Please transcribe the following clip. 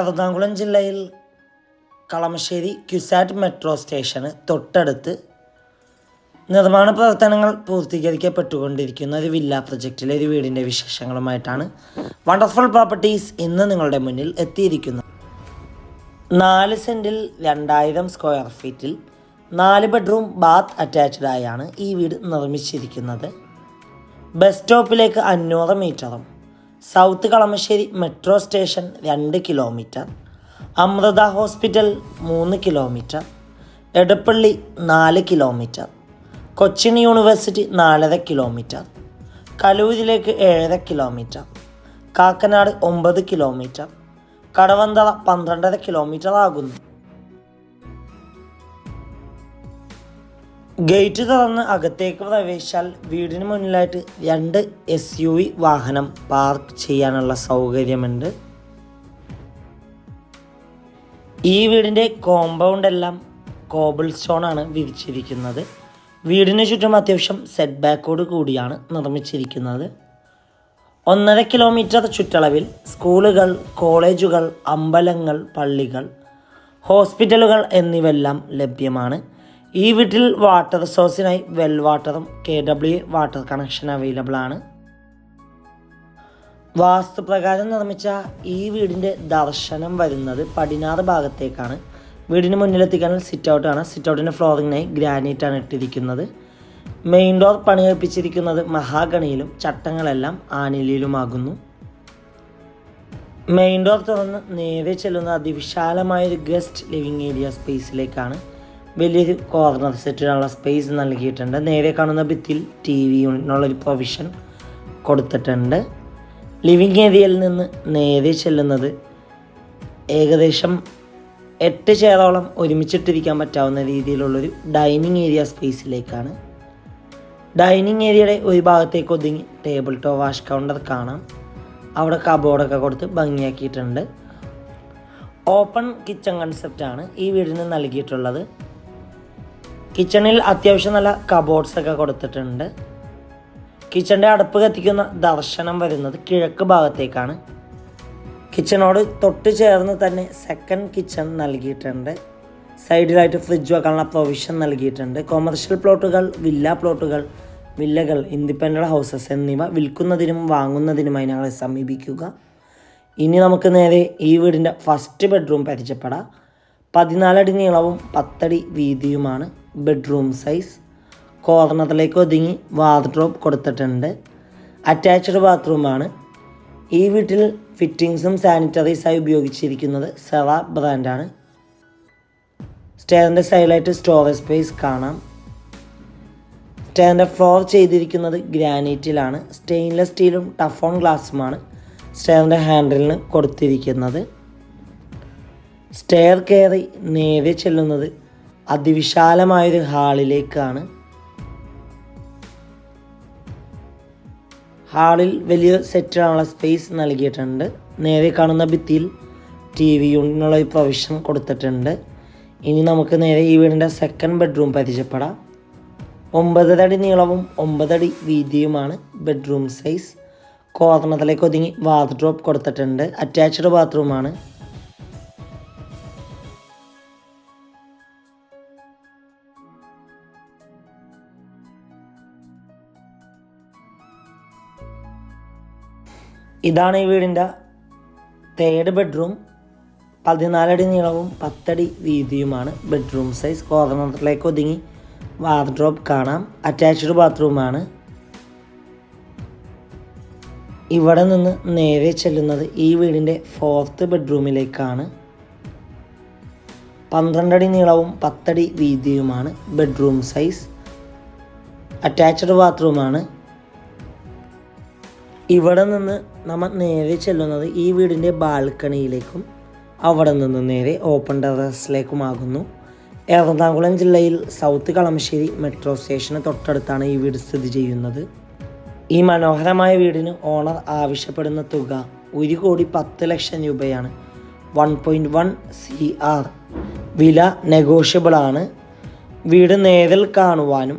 എറണാകുളം ജില്ലയിൽ കളമശ്ശേരി ക്യുസാറ്റ് മെട്രോ സ്റ്റേഷന് തൊട്ടടുത്ത് നിർമ്മാണ പ്രവർത്തനങ്ങൾ പൂർത്തീകരിക്കപ്പെട്ടുകൊണ്ടിരിക്കുന്ന ഒരു വില്ല പ്രൊജക്റ്റിലെ ഒരു വീടിന്റെ വിശേഷങ്ങളുമായിട്ടാണ് വണ്ടർഫുൾ പ്രോപ്പർട്ടീസ് ഇന്ന് നിങ്ങളുടെ മുന്നിൽ എത്തിയിരിക്കുന്നത്. നാല് സെന്റിൽ രണ്ടായിരം സ്ക്വയർ ഫീറ്റിൽ നാല് ബെഡ്റൂം ബാത്ത് അറ്റാച്ച്ഡായാണ് ഈ വീട് നിർമ്മിച്ചിരിക്കുന്നത്. ബസ് സ്റ്റോപ്പിലേക്ക് അഞ്ഞൂറ് മീറ്ററും സൗത്ത് കളമശ്ശേരി മെട്രോ സ്റ്റേഷൻ രണ്ട് കിലോമീറ്റർ അമൃത ഹോസ്പിറ്റൽ മൂന്ന് കിലോമീറ്റർ എടപ്പള്ളി നാല് കിലോമീറ്റർ കൊച്ചിൻ യൂണിവേഴ്സിറ്റി നാലര കിലോമീറ്റർ കലൂരിലേക്ക് ഏഴര കിലോമീറ്റർ കാക്കനാട് ഒമ്പത് കിലോമീറ്റർ കടവന്തള പന്ത്രണ്ടര കിലോമീറ്റർ ആകുന്നു. ഗേറ്റ് തുറന്ന് അകത്തേക്ക് പ്രവേശിച്ചാൽ വീടിന് മുന്നിലായിട്ട് രണ്ട് എസ് യു വി വാഹനം പാർക്ക് ചെയ്യാനുള്ള സൗകര്യമുണ്ട്. ഈ വീടിന്റെ കോമ്പൗണ്ട് എല്ലാം കോബിൾ സ്റ്റോൺ ആണ് വിരിച്ചിരിക്കുന്നത്. വീടിന് ചുറ്റും അത്യാവശ്യം സെറ്റ് ബാക്കോട് കൂടിയാണ് നിർമ്മിച്ചിരിക്കുന്നത്. ഒന്നര കിലോമീറ്റർ ചുറ്റളവിൽ സ്കൂളുകൾ കോളേജുകൾ അമ്പലങ്ങൾ പള്ളികൾ ഹോസ്പിറ്റലുകൾ എന്നിവയെല്ലാം ലഭ്യമാണ്. ഈ വീട്ടിൽ വാട്ടർ സോഴ്സിനായി വെൽ വാട്ടറും K W water connection available ആണ്. വാസ്തുപ്രകാരം നിർമ്മിച്ച ഈ വീടിന്റെ ദർശനം വരുന്നത് പടിഞ്ഞാറ് ഭാഗത്തേക്കാണ്. വീടിന് മുന്നിലെത്തിക്കാനുള്ള സിറ്റ് ഔട്ടാണ് സിറ്റ് ഔട്ടിന്റെ ഫ്ലോറിങ്ങിനായി ഗ്രാനൈറ്റ് ആണ് ഇട്ടിരിക്കുന്നത്. മെയിൻ ഡോർ പണികഴിപ്പിച്ചിരിക്കുന്നത് മഹാഗണിയിലും ചട്ടങ്ങളെല്ലാം ആനിലിയിലുമാകുന്നു. മെയിൻ ഡോർ തുറന്ന് നേരെ ചെല്ലുന്ന അതിവിശാലമായൊരു ഗസ്റ്റ് ലിവിങ് ഏരിയ സ്പേസിലേക്കാണ് വലിയൊരു കോർണർ സെറ്റിനുള്ള സ്പേസ് നൽകിയിട്ടുണ്ട്. നേരെ കാണുന്ന ഭിത്തിൽ ടി വി യൂണിറ്റിനുള്ളൊരു പ്രൊവിഷൻ കൊടുത്തിട്ടുണ്ട്. ലിവിങ് ഏരിയയിൽ നിന്ന് നേരെ ചെല്ലുന്നത് ഏകദേശം എട്ട് ചെയറോളം ഒരുമിച്ചിട്ടിരിക്കാൻ പറ്റാവുന്ന രീതിയിലുള്ളൊരു ഡൈനിങ് ഏരിയ സ്പേസിലേക്കാണ് ഡൈനിങ് ഏരിയയുടെ ഒരു ഭാഗത്തേക്ക് ഒതുങ്ങി ടേബിൾ ടോ വാഷ് കൗണ്ടർ കാണാം. അവിടെ കബോർഡൊക്കെ കൊടുത്ത് ഭംഗിയാക്കിയിട്ടുണ്ട്. ഓപ്പൺ കിച്ചൺ കൺസെപ്റ്റാണ് ഈ വീടിന് നൽകിയിട്ടുള്ളത്. കിച്ചണിൽ അത്യാവശ്യം നല്ല കബോർഡ്സ് ഒക്കെ കൊടുത്തിട്ടുണ്ട്. കിച്ചണിന്റെ അടുപ്പ് കത്തിക്കുന്ന ദർശനം വരുന്നത് കിഴക്ക് ഭാഗത്തേക്കാണ്. കിച്ചണോട് തൊട്ട് ചേർന്ന് തന്നെ സെക്കൻഡ് കിച്ചൺ നൽകിയിട്ടുണ്ട്. സൈഡിലായിട്ട് ഫ്രിഡ്ജ് വെക്കാനുള്ള പ്രൊവിഷൻ നൽകിയിട്ടുണ്ട്. കൊമേഴ്ഷ്യൽ പ്ലോട്ടുകൾ വില്ല പ്ലോട്ടുകൾ വില്ലകൾ ഇൻഡിപെൻഡന്റ് ഹൗസസ് എന്നിവ വിൽക്കുന്നതിനും വാങ്ങുന്നതിനുമായി ഞങ്ങളെ സമീപിക്കുക. ഇനി നമുക്ക് നേരെ ഈ വീടിന്റെ ഫസ്റ്റ് ബെഡ്റൂം പരിചയപ്പെടാം. പതിനാലടി നീളവും പത്തടി വീതിയുമാണ്. ബെഡ്റൂം സൈസ് കോർണറിലേക്ക് ഒതുങ്ങി വാർഡ്രോബ് കൊടുത്തിട്ടുണ്ട്. അറ്റാച്ച്ഡ് ബാത്റൂമാണ് ഈ വീട്ടിൽ ഫിറ്റിങ്സും സാനിറ്ററീസായി ഉപയോഗിച്ചിരിക്കുന്നത് സെറ ബ്രാൻഡാണ് സ്റ്റെയറിന്റെ സൈഡിലായിട്ട് സ്റ്റോറേജ് സ്പേസ് കാണാം. സ്റ്റെയറിന്റെ ഫ്ലോർ ചെയ്തിരിക്കുന്നത് ഗ്രാനൈറ്റിലാണ് സ്റ്റെയിൻലെസ് സ്റ്റീലും ടഫോൺ ഗ്ലാസ്സുമാണ് സ്റ്റെയറിന്റെ ഹാൻഡിലിന് കൊടുത്തിരിക്കുന്നത്. സ്റ്റെയർ കയറി നേരെ ചെല്ലുന്നത് അതിവിശാലമായൊരു ഹാളിലേക്കാണ്. ഹാളിൽ വലിയ സെറ്റ് ആണുള്ള സ്പേസ് നൽകിയിട്ടുണ്ട്. നേരെ കാണുന്ന ഭിത്തിയിൽ ടി വി യൂണിറ്റിനുള്ള ഒരു പ്രൊവിഷൻ കൊടുത്തിട്ടുണ്ട്. ഇനി നമുക്ക് നേരെ ഈ വീടിന്റെ സെക്കൻഡ് ബെഡ്റൂം പരിചയപ്പെടാം. ഒമ്പതടി നീളവും ഒമ്പതടി വീതിയുമാണ് ബെഡ്റൂം സൈസ് കോർണറിലേക്ക് ഒതുങ്ങി വാർഡ്രോപ്പ് കൊടുത്തിട്ടുണ്ട്. അറ്റാച്ച്ഡ് ബാത്റൂമാണ് ഇതാണ് ഈ വീടിന്റെ തേർഡ് ബെഡ്റൂം പതിനാലടി നീളവും പത്തടി വീതിയുമാണ് ബെഡ്റൂം സൈസ് കോർണറിലേക്ക് ഒതുങ്ങി വാർഡ്രോബ് കാണാം. അറ്റാച്ച്ഡ് ബാത്റൂമാണ് ഇവിടെ നിന്ന് നേരെ ചെല്ലുന്നത് ഈ വീടിന്റെ ഫോർത്ത് ബെഡ്റൂമിലേക്കാണ് പന്ത്രണ്ടടി നീളവും പത്തടി വീതിയുമാണ് ബെഡ്റൂം സൈസ് അറ്റാച്ച്ഡ് ബാത്റൂമാണ് ഇവിടെ നിന്ന് നമ്മൾ നേരെ ചെല്ലുന്നത് ഈ വീടിന്റെ ബാൽക്കണിയിലേക്കും അവിടെ നിന്ന് നേരെ ഓപ്പൺ ടെറസിലേക്കുമാകുന്നു എറണാകുളം ജില്ലയിൽ സൗത്ത് കളമശ്ശേരി മെട്രോ സ്റ്റേഷന് തൊട്ടടുത്താണ് ഈ വീട് സ്ഥിതി ചെയ്യുന്നത്. ഈ മനോഹരമായ വീടിന് ഓണർ ആവശ്യപ്പെടുന്ന തുക ഒരു കോടി പത്ത് ലക്ഷം രൂപയാണ്. One point one C R വില നെഗോഷ്യബിളാണ് വീട് നേരിൽ കാണുവാനും